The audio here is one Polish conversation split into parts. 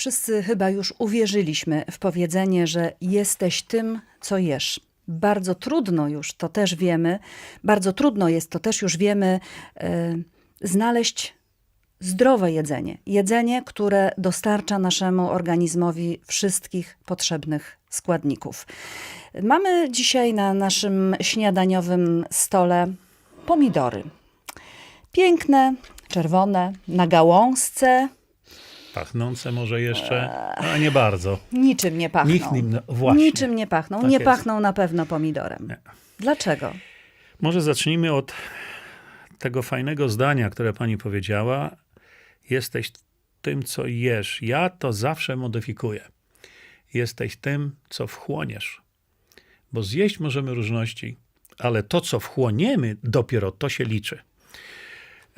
Wszyscy chyba już uwierzyliśmy w powiedzenie, że jesteś tym, co jesz. Bardzo trudno już, to też wiemy, bardzo trudno jest, to też już wiemy, e, znaleźć zdrowe jedzenie. Jedzenie, które dostarcza naszemu organizmowi wszystkich potrzebnych składników. Mamy dzisiaj na naszym śniadaniowym stole pomidory. Piękne, czerwone, na gałązce, Pachnące może jeszcze, a nie bardzo. niczym nie pachną. Nikt nim, no, właśnie. Niczym nie pachną. Tak nie jest. pachną na pewno pomidorem. Nie. Dlaczego? Może zacznijmy od tego fajnego zdania, które pani powiedziała. Jesteś tym, co jesz. Ja to zawsze modyfikuję. Jesteś tym, co wchłoniesz. Bo zjeść możemy różności, ale to, co wchłoniemy, dopiero to się liczy.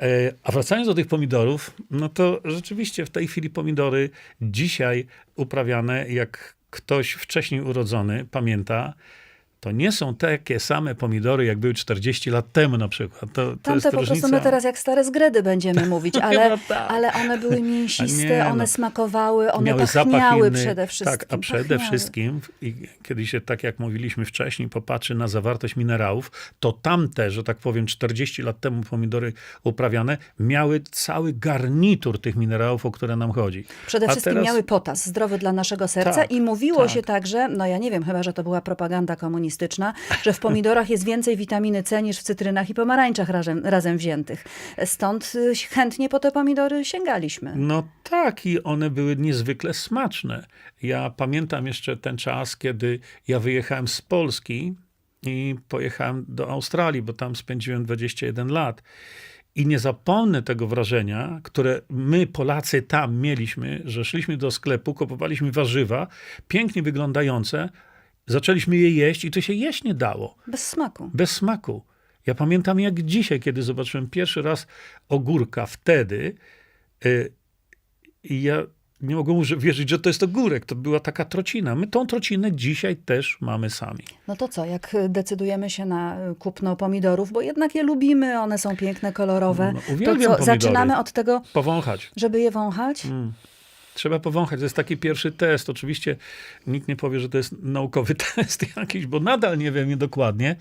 E, A wracając do tych pomidorów, no to rzeczywiście w tej chwili pomidory dzisiaj uprawiane, jak ktoś wcześniej urodzony pamięta, to nie są takie same pomidory, jak były 40 lat temu na przykład. To, to Tamte po różnica. prostu my teraz jak stare zgredy będziemy mówić, ale, Chyba tak. ale one były mięsiste, Nie, no. one smakowały, one Miały pachniały przede wszystkim. Tak, a przede pachniały. wszystkim, i kiedy się, tak jak mówiliśmy wcześniej, popatrzy na zawartość minerałów, to tamte, że tak powiem, 40 lat temu pomidory uprawiane, miały cały garnitur tych minerałów, o które nam chodzi. Przede A wszystkim teraz- miały potas, zdrowy dla naszego serca Tak, i mówiło tak. się także, no ja nie wiem, chyba, że to była propaganda komunistyczna, że w pomidorach jest więcej witaminy C niż w cytrynach i pomarańczach razem, razem wziętych. Stąd y, chętnie po te pomidory sięgaliśmy. No tak, i one były niezwykle smaczne. Ja pamiętam jeszcze ten czas, kiedy ja wyjechałem z Polski i pojechałem do Australii, bo tam spędziłem 21 lat. I nie zapomnę tego wrażenia, które my, Polacy, tam mieliśmy, że szliśmy do sklepu, kupowaliśmy warzywa, pięknie wyglądające, zaczęliśmy je jeść i to się jeść nie dało Bez smaku. bez smaku. Ja pamiętam jak dzisiaj, kiedy zobaczyłem pierwszy raz ogórka wtedy y, i ja nie mogłem wierzyć, że to jest ogórek. To była taka trocina. My tą trocinę dzisiaj też mamy sami. No to co, jak decydujemy się na kupno pomidorów, bo jednak je lubimy, one są piękne, kolorowe, No, to co, pomidory. zaczynamy od tego, Powąchać. żeby je wąchać? Mm. Trzeba powąchać. To jest taki pierwszy test. Oczywiście nikt nie powie, że to jest naukowy test jakiś, bo nadal nie wiem dokładnie.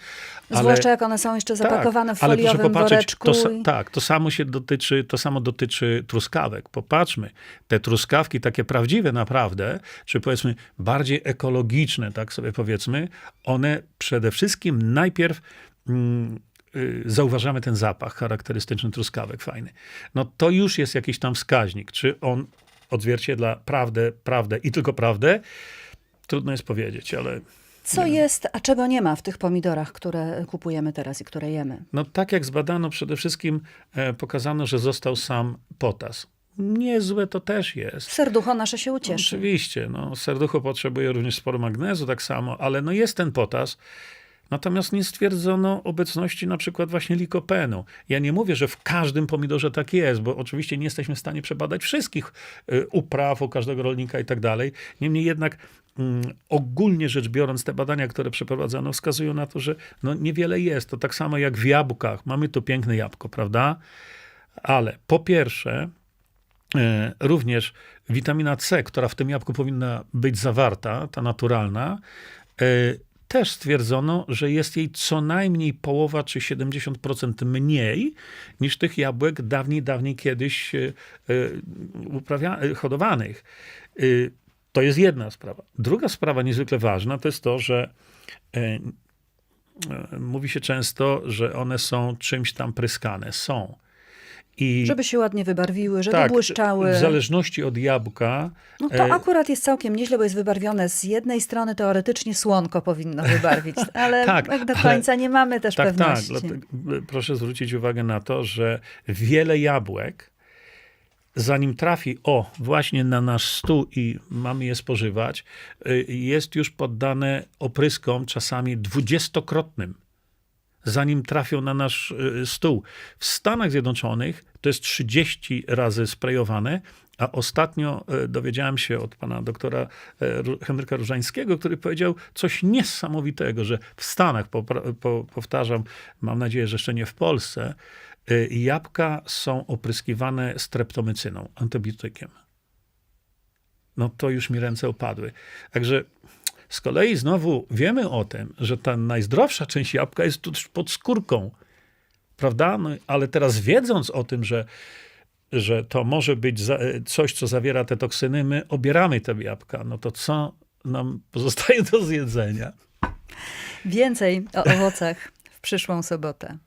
Ale... Zwłaszcza jak one są jeszcze zapakowane w ale proszę foliowym popatrzeć, woreczku. To, tak, to samo się dotyczy, to samo dotyczy truskawek. Popatrzmy, te truskawki takie prawdziwe naprawdę, czy powiedzmy bardziej ekologiczne, tak sobie powiedzmy, one przede wszystkim najpierw mm, y, zauważamy ten zapach charakterystyczny truskawek fajny. No to już jest jakiś tam wskaźnik, czy on odzwierciedla prawdę, prawdę i tylko prawdę. Trudno jest powiedzieć, ale Co jest, a czego nie ma w tych pomidorach, które kupujemy teraz i które jemy? No tak jak zbadano, przede wszystkim e, pokazano, że został sam potas. Niezłe to też jest. Serducho nasze się ucieszy. Oczywiście, no, serducho potrzebuje również sporo magnezu, tak samo, ale no jest ten potas. Natomiast nie stwierdzono obecności na przykład właśnie likopenu. Ja nie mówię, że w każdym pomidorze tak jest, bo oczywiście nie jesteśmy w stanie przebadać wszystkich y, upraw u każdego rolnika i tak dalej. Niemniej jednak mm, ogólnie rzecz biorąc te badania, które przeprowadzano wskazują na to, że no, niewiele jest. To tak samo jak w jabłkach. Mamy tu piękne jabłko, prawda? Ale po pierwsze, E, Również witamina C, która w tym jabłku powinna być zawarta, ta naturalna, e, też stwierdzono, że jest jej co najmniej połowa czy 70% mniej niż tych jabłek dawniej, dawniej kiedyś e, e, uprawia, e, hodowanych. To jest jedna sprawa. Druga sprawa niezwykle ważna to jest to, że mówi się często, że one są czymś tam pryskane. Są. I Żeby się ładnie wybarwiły, żeby tak, błyszczały. W zależności od jabłka. No to e, akurat jest całkiem nieźle, bo jest wybarwione z jednej strony teoretycznie słonko powinno wybarwić, ale Tak, tak do ale- końca nie mamy też Tak, tak. pewności. E, proszę zwrócić uwagę na to, że wiele jabłek, zanim trafi, o, właśnie na nasz stół i mamy je spożywać, y, jest już poddane opryskom czasami dwudziestokrotnym. Zanim trafią na nasz y, stół. W Stanach Zjednoczonych to jest 30 razy sprayowane, a ostatnio e, dowiedziałem się od pana doktora Ru- Henryka Różańskiego, który powiedział coś niesamowitego, że w Stanach, powtarzam, mam nadzieję, że jeszcze nie w Polsce, jabłka są opryskiwane streptomycyną, antybiotykiem. no to już mi ręce opadły. Także z kolei znowu wiemy o tym, że ta najzdrowsza część jabłka jest tuż pod skórką, prawda? No, ale teraz wiedząc o tym, że, że to może być za, coś, co zawiera te toksyny, my obieramy te jabłka, no to co nam pozostaje do zjedzenia? Więcej o owocach w przyszłą sobotę.